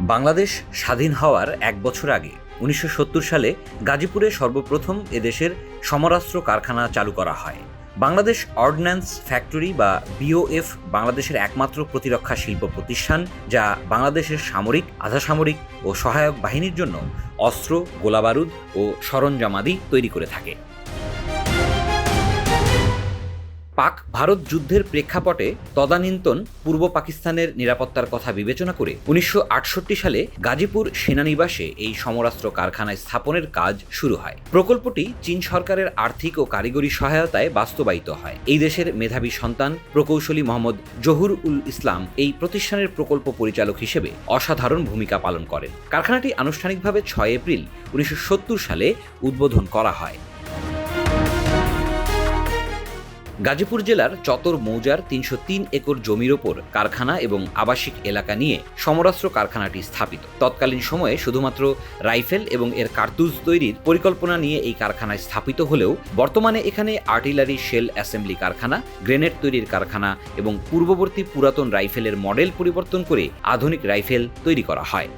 বাংলাদেশ স্বাধীন হওয়ার এক বছর আগে, উনিশশো সত্তর সালে গাজীপুরে সর্বপ্রথম এদেশের সমরাস্ত্র কারখানা চালু করা হয়। বাংলাদেশ অর্ডিন্যান্স ফ্যাক্টরি বা বিওএফ বাংলাদেশের একমাত্র প্রতিরক্ষা শিল্প প্রতিষ্ঠান, যা বাংলাদেশের সামরিক, আধাসামরিক ও সহায়ক বাহিনীর জন্য অস্ত্র, গোলাবারুদ ও সরঞ্জামাদি তৈরি করে থাকে। পাক ভারত যুদ্ধের প্রেক্ষাপটে তদানীন্তন পূর্ব পাকিস্তানের নিরাপত্তার কথা বিবেচনা করে উনিশশো আটষট্টি সালে গাজীপুর সেনানিবাসে এই সমরাস্ত্র কারখানায় স্থাপনের কাজ শুরু হয়। প্রকল্পটি চীন সরকারের আর্থিক ও কারিগরি সহায়তায় বাস্তবায়িত হয়। এই দেশের মেধাবী সন্তান প্রকৌশলী মোহাম্মদ জহুর উল ইসলাম এই প্রতিষ্ঠানের প্রকল্প পরিচালক হিসেবে অসাধারণ ভূমিকা পালন করেন। কারখানাটি আনুষ্ঠানিকভাবে ছয় এপ্রিল উনিশশো সত্তর সালে উদ্বোধন করা হয়। গাজীপুর জেলার চতর মৌজার তিনশো তিন একর জমির ওপর কারখানা এবং আবাসিক এলাকা নিয়ে সমরাস্ত্র কারখানাটি স্থাপিত। তৎকালীন সময়ে শুধুমাত্র রাইফেল এবং এর কার্তুজ তৈরির পরিকল্পনা নিয়ে এই কারখানায় স্থাপিত হলেও বর্তমানে এখানে আর্টিলারি শেল অ্যাসেম্বলি কারখানা, গ্রেনেড তৈরির কারখানা এবং পূর্ববর্তী পুরাতন রাইফেলের মডেল পরিবর্তন করে আধুনিক রাইফেল তৈরি করা হয়।